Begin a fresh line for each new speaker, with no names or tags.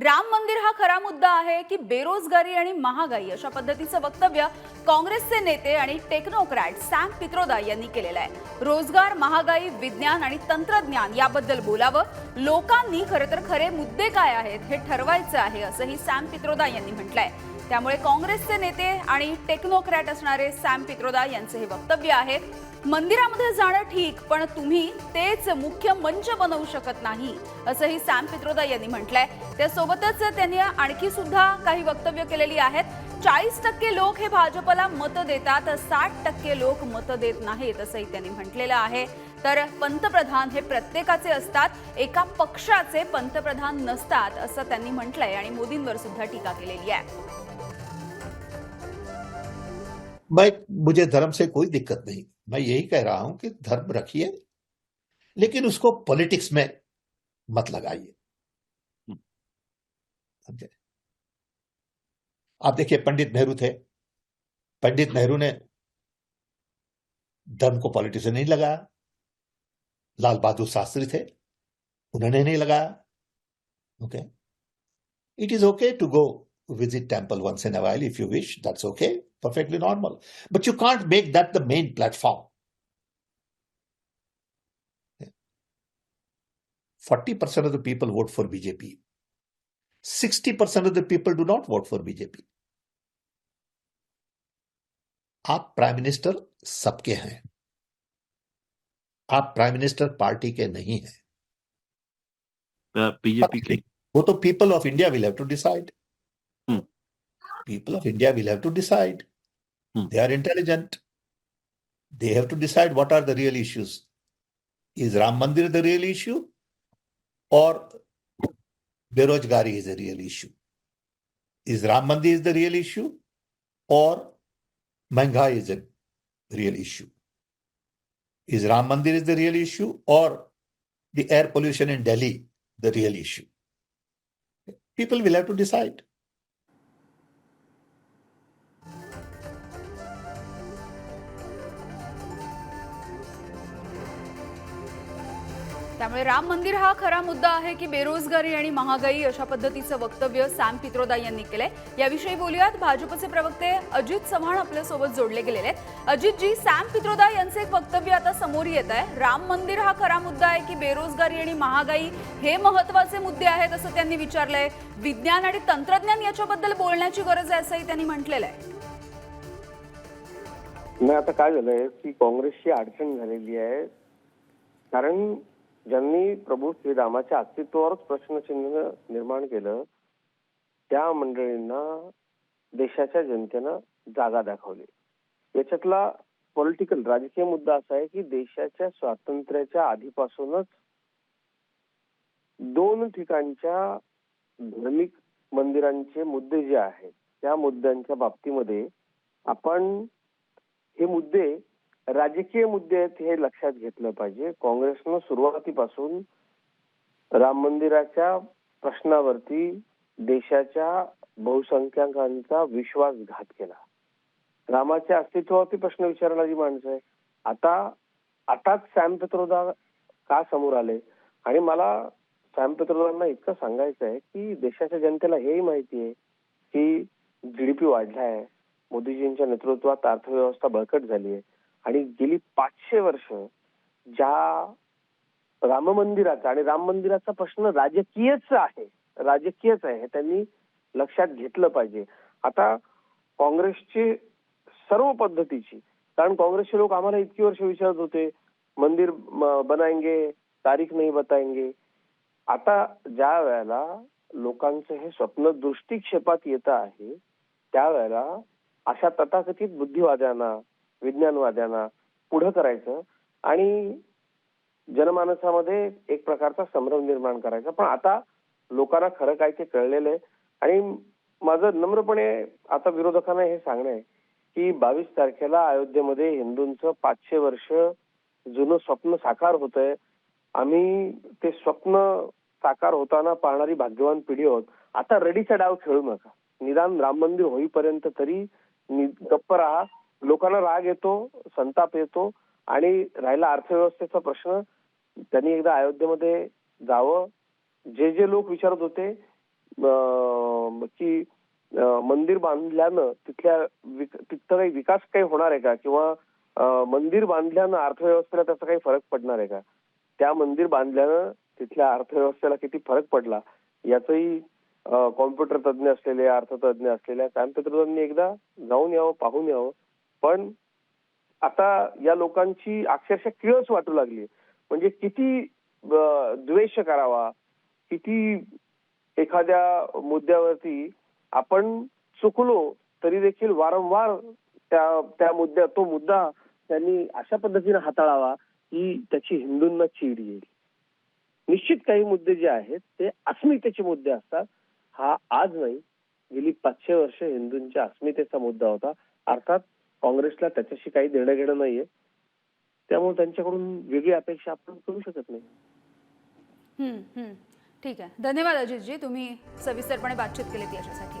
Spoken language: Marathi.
राम मंदिर हा खरा मुद्दा आहे की बेरोजगारी आणि महागाई अशा पद्धतीचं वक्तव्य काँग्रेसचे नेते आणि टेक्नोक्रॅट सॅम पित्रोदा यांनी केलेलं आहे. रोजगार महागाई विज्ञान आणि तंत्रज्ञान याबद्दल बोलावं. लोकांनी खरं तर खरे मुद्दे काय आहेत हे ठरवायचं आहे असंही सॅम पित्रोदा यांनी म्हटलंय. त्यामुळे काँग्रेसचे नेते आणि टेक्नोक्रॅट असणारे सॅम पित्रोदा यांचे हे वक्तव्य आहे. मंदिरामध्ये जाणं ठीक पण तुम्ही तेच मुख्य मंच बनवू शकत नाही असंही सॅम पित्रोदा यांनी म्हटलंय. त्यासोबतच त्यांनी आणखी सुद्धा काही वक्तव्य केलेली आहेत. चाळीस टक्के लोक हे भाजपला मत देतात साठ टक्के लोक मत देत नाहीत असंही त्यांनी म्हटलेलं आहे. तर पंतप्रधान हे प्रत्येकाचे असतात एका पक्षाचे पंतप्रधान नसतात असं त्यांनी म्हटलंय आणि मोदींवर सुद्धा टीका केलेली आहे.
मैं मुझे धर्म से कोई दिक्कत नहीं। मैं यही कह रहा हूँ कि धर्म रखिए लेकिन उसको पॉलिटिक्स में मत लगाइए। समझे? आप देखिए पंडित नेहरू थे पंडित नेहरू ने धर्म को पॉलिटिक्स में नहीं लगाया लाल बहादुर शास्त्री थे उन्होंने नहीं लगाया okay it is okay to go visit temple once in a while if you wish that's okay perfectly normal but you can't make that the main platform 40% of the people vote for bjp 60% of the people do not vote for bjp आप प्राइम मिनिस्टर सबके हैं। आप प्राइम मिनिस्टर पार्टी के नहीं हैं।
बीजेपी के।
वो तो people of India will have to decide people of India will have to
decide
they are intelligent they have to decide what are the real issues is Ram Mandir the real issue और बेरोजगारी is a real issue is Ram Mandir is the real issue और Manghai is a real issue? Is Ram Mandir is the real issue? Or the air pollution in Delhi the real issue? People will have to decide.
त्यामुळे राम मंदिर हा खरा मुद्दा आहे की बेरोजगारी आणि महागाई अशा पद्धतीचं वक्तव्य सॅम पित्रोदा यांनी केलंय. याविषयी बोलूयात भाजपचे प्रवक्ते अजित चव्हाण आपल्यासोबत जोडले गेलेले आहेत. अजितजी सॅम पित्रोदा यांचे एक वक्तव्य आता समोर येत आहे. राम मंदिर हा खरा मुद्दा आहे की बेरोजगारी आणि महागाई हे महत्त्वाचे मुद्दे आहेत असं त्यांनी विचारलंय. विज्ञान आणि तंत्रज्ञान याच्याबद्दल बोलण्याची गरज आहे असंही त्यांनी म्हटलेलं आहे.
नाही आता काय झालंय की काँग्रेसची अडचण झालेली आहे. कारण ज्यांनी प्रभू श्रीरामाच्या अस्तित्वावरच प्रश्नचिन्ह निर्माण केलं त्या मंडळींना देशाच्या जनतेनं जागा दाखवली. याच्यातला पॉलिटिकल राजकीय मुद्दा असा आहे की देशाच्या स्वातंत्र्याच्या आधीपासूनच दोन ठिकाणच्या धार्मिक मंदिरांचे मुद्दे जे आहेत त्या मुद्द्यांच्या बाबतीमध्ये आपण हे मुद्दे राजकीय मुद्दे आहेत हे लक्षात घेतलं पाहिजे. काँग्रेसनं सुरुवातीपासून राम मंदिराच्या प्रश्नावरती देशाच्या बहुसंख्याकांचा विश्वासघात केला. रामाच्या अस्तित्वावरती प्रश्न विचारणारी माणसं आहे आता आताच सॅम पेत्रोदा का समोर आले? आणि मला सॅम पेत्रोदांना इतकं सांगायचं आहे की देशाच्या जनतेला हेही माहिती आहे की जीडीपी वाढला आहे मोदीजींच्या नेतृत्वात अर्थव्यवस्था बळकट झाली आहे. आणि गेली पाचशे वर्ष ज्या राम मंदिराचा आणि राम मंदिराचा प्रश्न राजकीयच आहे राजकीयच आहे हे त्यांनी लक्षात घेतलं पाहिजे. आता काँग्रेसची सर्व पद्धतीची कारण काँग्रेसचे लोक आम्हाला इतकी वर्ष विचारत होते मंदिर बनायंगे तारीख नाही बताएंगे आता ज्या वेळेला लोकांचं हे स्वप्न दृष्टिक्षेपात येत आहे त्यावेळेला अशा तथाकथित बुद्धिवाद्यांना विज्ञानवाद्यांना पुढं करायचं आणि जनमानसामध्ये एक प्रकारचा संभ्रम निर्माण करायचा. पण आता लोकांना खरं काय ते कळलेलं आहे. आणि माझं नम्रपणे आता विरोधकांना हे सांगणं आहे की बावीस तारखेला अयोध्येमध्ये हिंदूंचं पाचशे वर्ष जुनं स्वप्न साकार होत आहे आम्ही ते स्वप्न साकार होताना पाहणारी भाग्यवान पिढी आहोत. आता रडीचा डाव खेळू नका. निदान राम मंदिर होईपर्यंत तरी गप्प राहा. लोकांना राग येतो संताप येतो आणि राहिला अर्थव्यवस्थेचा प्रश्न त्यांनी एकदा अयोध्येमध्ये जावं. जे जे लोक विचारत होते की मंदिर बांधल्यानं तिथल्या विक- तिथं काही विकास काही होणार आहे का? किंवा मंदिर बांधल्यानं अर्थव्यवस्थेला त्याचा काही फरक पडणार आहे का? त्या मंदिर बांधल्यानं तिथल्या अर्थव्यवस्थेला किती फरक पडला? याचंही कॉम्प्युटर तज्ज्ञ असलेले अर्थतज्ञ असलेल्या सॅम एकदा जाऊन यावं पाहून यावं. पण आता या लोकांची अक्षरशः किळस वाटू लागली. म्हणजे किती द्वेष करावा किती एखाद्या मुद्द्यावरती आपण चुकलो तरी देखील वारंवार त्या त्या मुद्द्या तो मुद्दा त्यांनी अशा पद्धतीने हाताळावा की त्याची हिंदूंना चीड येईल. निश्चित काही मुद्दे जे आहेत ते अस्मितेचे मुद्दे असतात. हा आज नाही गेली पाचशे वर्ष हिंदूंच्या अस्मितेचा मुद्दा होता. अर्थात काँग्रेसला त्याच्याशी काही देणं घेणं नाहीये. त्यामुळे त्यांच्याकडून वेगळी अपेक्षा आपण करू शकत नाही.
ठीक आहे. धन्यवाद अजितजी तुम्ही सविस्तरपणे बातचीत केलीत याच्यासाठी.